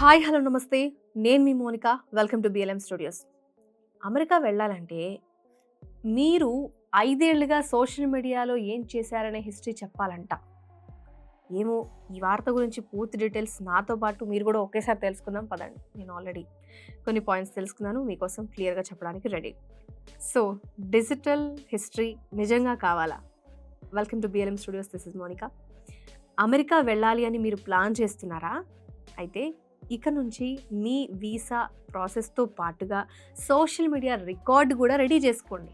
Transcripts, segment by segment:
Hi hello నమస్తే. నేను మీ Monika. Welcome to BLM studios America వెళ్ళాలంటే మీరు ఐదేళ్ళుగా సోషల్ మీడియాలో ఏం చేశారనే హిస్టరీ చెప్పాలంట. ఏమో ఈ వార్త గురించి పూర్తి డీటెయిల్స్ నాతో పాటు మీరు కూడా ఒకేసారి తెలుసుకుందాం. పదండి. నేను ఆల్రెడీ కొన్ని పాయింట్స్ తెలుసుకున్నాను. మీకోసం క్లియర్గా చెప్పడానికి రెడీ. సో డిజిటల్ హిస్టరీ నిజంగా కావాలా? Welcome to BLM studios this is Monika. America వెళ్ళాలి అని మీరు ప్లాన్ చేస్తున్నారా? అయితే ఇక నుంచి మీ వీసా ప్రాసెస్తో పాటుగా సోషల్ మీడియా రికార్డు కూడా రెడీ చేసుకోండి.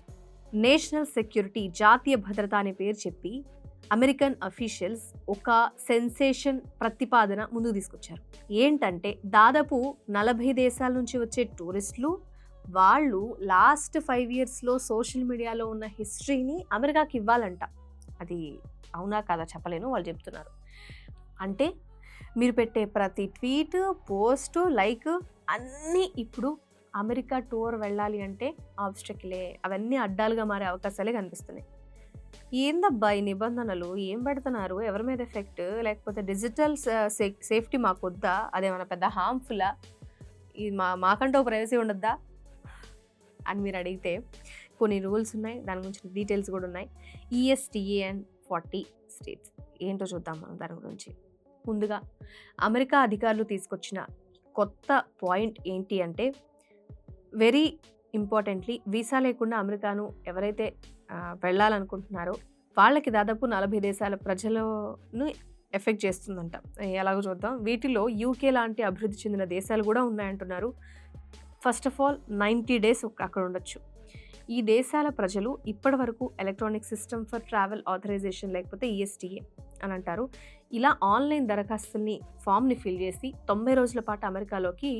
నేషనల్ సెక్యూరిటీ జాతీయ భద్రత అనే పేరు చెప్పి అమెరికన్ అఫీషియల్స్ ఒక సెన్సేషన్ ప్రతిపాదన ముందుకు తీసుకొచ్చారు. ఏంటంటే దాదాపు నలభై దేశాల నుంచి వచ్చే టూరిస్టులు వాళ్ళు లాస్ట్ ఫైవ్ ఇయర్స్లో సోషల్ మీడియాలో ఉన్న హిస్టరీని అమెరికాకి ఇవ్వాలంట. అది అవునా కాదా చెప్పలేను వాళ్ళు చెప్తున్నారు. అంటే మీరు పెట్టే ప్రతి ట్వీట్ పోస్ట్ లైక్ అన్నీ ఇప్పుడు అమెరికా టూర్ వెళ్ళాలి అంటే ఆబ్స్టకిలే అవన్నీ అడ్డాలుగా మారే అవకాశాలే కనిపిస్తున్నాయి. ఏందబ్బా ఈ నిబంధనలు? ఏం పెడుతున్నారు? ఎవరి మీద ఎఫెక్ట్? లేకపోతే డిజిటల్ సేఫ్టీ మాకు వద్దా? అదేమైనా పెద్ద హార్మ్ఫుల్లా ఇది మా మాకంటూ ప్రైవసీ ఉండద్దా? అని మీరు అడిగితే కొన్ని రూల్స్ ఉన్నాయి. దాని గురించి డీటెయిల్స్ కూడా ఉన్నాయి. E ESTA and forty states. ఏంటో చూద్దాం మనం దాని గురించి. ముందుగా అమెరికా అధికారులు తీసుకొచ్చిన కొత్త పాయింట్ ఏంటి అంటే వెరీ ఇంపార్టెంట్లీ వీసా లేకుండా అమెరికాను ఎవరైతే వెళ్ళాలనుకుంటున్నారో వాళ్ళకి దాదాపు నలభై దేశాల ప్రజలను ఎఫెక్ట్ చేస్తుందంట. ఎలాగో చూద్దాం. వీటిలో యూకే లాంటి అభివృద్ధి చెందిన దేశాలు కూడా ఉన్నాయంటున్నారు. First of all ninety days అక్కడ ఉండొచ్చు. ఈ దేశాల ప్రజలు ఇప్పటి వరకు electronic system for travel authorisation లేకపోతే ఈఎస్టీఏ అని అంటారు. ఇలా ఆన్లైన్ దరఖాస్తుల్ని ఫామ్ని ఫిల్ చేసి తొంభై రోజుల పాటు అమెరికాలోకి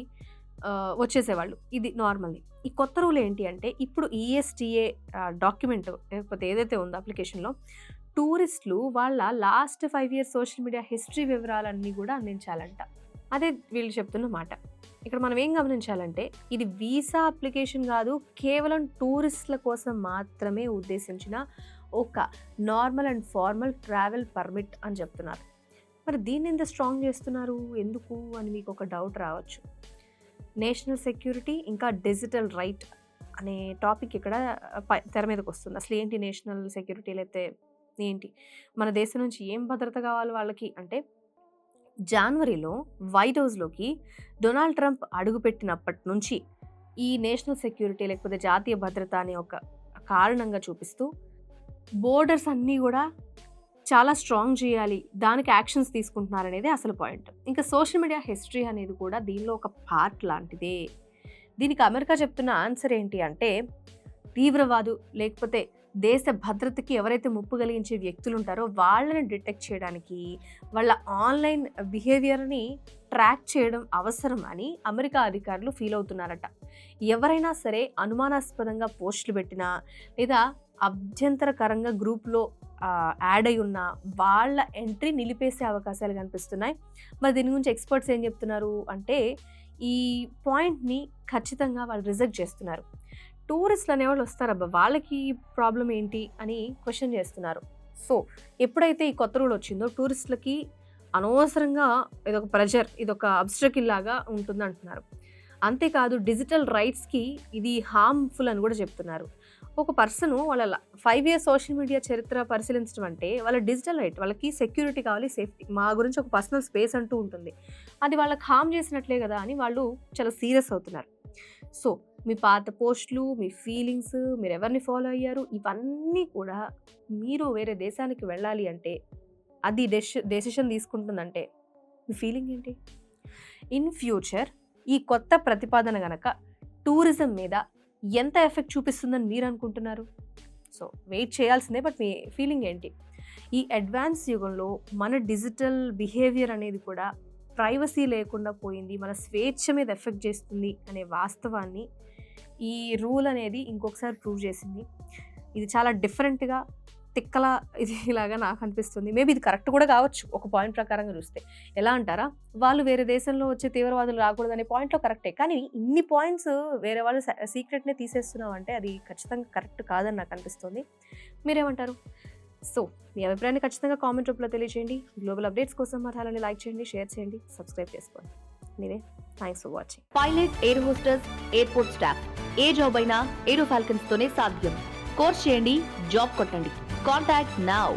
వచ్చేసేవాళ్ళు. ఇది నార్మల్లీ ఈ కొత్త రూల్ ఏంటి అంటే ఇప్పుడు ఈఎస్టీఏ డాక్యుమెంట్ లేకపోతే ఏదైతే ఉందో అప్లికేషన్లో టూరిస్టులు వాళ్ళ last five years social media history వివరాలన్నీ కూడా అందించాలంట. అదే వీళ్ళు చెప్తున్న మాట. ఇక్కడ మనం ఏం గమనించాలంటే ఇది వీసా అప్లికేషన్ కాదు కేవలం టూరిస్టుల కోసం మాత్రమే ఉద్దేశించిన ఒక normal and formal travel permit అని చెప్తున్నారు. మరి దీన్ని ఎంత స్ట్రాంగ్ చేస్తున్నారు? ఎందుకు? అని మీకు ఒక డౌట్ రావచ్చు. నేషనల్ సెక్యూరిటీ ఇంకా డిజిటల్ రైట్ అనే టాపిక్ ఇక్కడ పై- తెర మీదకి వస్తుంది. అసలు ఏంటి నేషనల్ సెక్యూరిటీ లేకపోతే ఏంటి? మన దేశం నుంచి ఏం భద్రత కావాలి వాళ్ళకి? అంటే జనవరిలో వైట్ హౌస్లోకి డొనాల్డ్ ట్రంప్ అడుగుపెట్టినప్పటి నుంచి ఈ నేషనల్ సెక్యూరిటీ లేకపోతే జాతీయ భద్రత అనే ఒక కారణంగా చూపిస్తూ బోర్డర్స్ అన్నీ కూడా చాలా స్ట్రాంగ్ చేయాలి దానికి యాక్షన్స్ తీసుకుంటున్నారనేది అసలు పాయింట్. ఇంకా సోషల్ మీడియా హిస్టరీ అనేది కూడా దీనిలో ఒక పార్ట్ లాంటిదే. దీనికి అమెరికా చెప్తున్న ఆన్సర్ ఏంటి అంటే తీవ్రవాదు లేకపోతే దేశ భద్రతకి ఎవరైతే ముప్పు కలిగించే వ్యక్తులు ఉంటారో వాళ్ళని డిటెక్ట్ చేయడానికి వాళ్ళ ఆన్లైన్ బిహేవియర్ని ట్రాక్ చేయడం అవసరం అని అమెరికా అధికారులు ఫీల్ అవుతున్నారట. ఎవరైనా సరే అనుమానాస్పదంగా పోస్టులు పెట్టినా లేదా అభ్యంతరకరంగా గ్రూప్లో యాడ్ అయి ఉన్న వాళ్ళ ఎంట్రీ నిలిపేసే అవకాశాలు కనిపిస్తున్నాయి. మరి దీని గురించి ఎక్స్పర్ట్స్ ఏం చెప్తున్నారు అంటే ఈ పాయింట్ని ఖచ్చితంగా వాళ్ళు రిజెక్ట్ చేస్తున్నారు. టూరిస్టులు అనేవాళ్ళు వస్తారబ్బా వాళ్ళకి ప్రాబ్లం ఏంటి? అని క్వశ్చన్ చేస్తున్నారు. సో ఎప్పుడైతే ఈ కొత్త రూల్ వచ్చిందో టూరిస్టులకి అనవసరంగా ఇదొక ప్రెజర్ ఇదొక అబ్స్ట్రకిల్ లాగా ఉంటుంది అంటున్నారు. అంతేకాదు డిజిటల్ రైట్స్కి ఇది హార్మ్ఫుల్ అని కూడా చెప్తున్నారు. ఒక పర్సన్ వాళ్ళ ఫైవ్ ఇయర్స్ సోషల్ మీడియా చరిత్ర పరిశీలించడం అంటే వాళ్ళ డిజిటల్ రైట్ వాళ్ళకి సెక్యూరిటీ కావాలి సేఫ్టీ మా గురించి ఒక పర్సనల్ స్పేస్ అంటూ ఉంటుంది. అది వాళ్ళకి హామ్ చేసినట్లే కదా అని వాళ్ళు చాలా సీరియస్ అవుతున్నారు. సో మీ పాత పోస్టులు మీ ఫీలింగ్స్ మీరు ఎవరిని ఫాలో అయ్యారు? ఇవన్నీ కూడా మీరు వేరే దేశానికి వెళ్ళాలి అంటే అది డెష్ డెసిషన్ తీసుకుంటుందంటే మీ ఫీలింగ్ ఏంటి? ఇన్ ఫ్యూచర్ ఈ కొత్త ప్రతిపాదన గనక టూరిజం మీద ఎంత ఎఫెక్ట్ చూపిస్తుందని మీరు అనుకుంటున్నారు? సో వెయిట్ చేయాల్సిందే బట్ మీ ఫీలింగ్ ఏంటి? ఈ అడ్వాన్స్ యుగంలో మన డిజిటల్ బిహేవియర్ అనేది కూడా ప్రైవసీ లేకుండా పోయింది మన స్వేచ్ఛ మీద ఎఫెక్ట్ చేస్తుంది అనే వాస్తవాన్ని ఈ రూల్ అనేది ఇంకొకసారి ప్రూవ్ చేసింది. ఇది చాలా డిఫరెంట్గా తిక్కల ఇది ఇలాగా నాకు అనిపిస్తుంది. మేబీ ఇది కరెక్ట్ కూడా కావచ్చు ఒక పాయింట్ ప్రకారంగా చూస్తే. ఎలా అంటారా? వాళ్ళు వేరే దేశంలో వచ్చే తీవ్రవాదులు రాకూడదు అనే పాయింట్లో కరెక్టే. కానీ ఇన్ని పాయింట్స్ వేరే వాళ్ళు సీక్రెట్నే తీసేస్తున్నాం అంటే అది ఖచ్చితంగా కరెక్ట్ కాదని నాకు అనిపిస్తుంది. మీరేమంటారు? సో మీ అభిప్రాయాన్ని ఖచ్చితంగా కామెంట్ రూపంలో తెలియజేయండి గ్లోబల్ అప్డేట్స్ కోసం మా ఛానల్ని లైక్ చేయండి షేర్ చేయండి సబ్స్క్రైబ్ చేసుకోండి. నీవే thanks for watching pilot air hostess airport staff A job అయినా ఏరో ఫాల్కన్స్ తోనే సాధ్యం. కోర్స్ చేయండి జాబ్ కొట్టండి. Contact now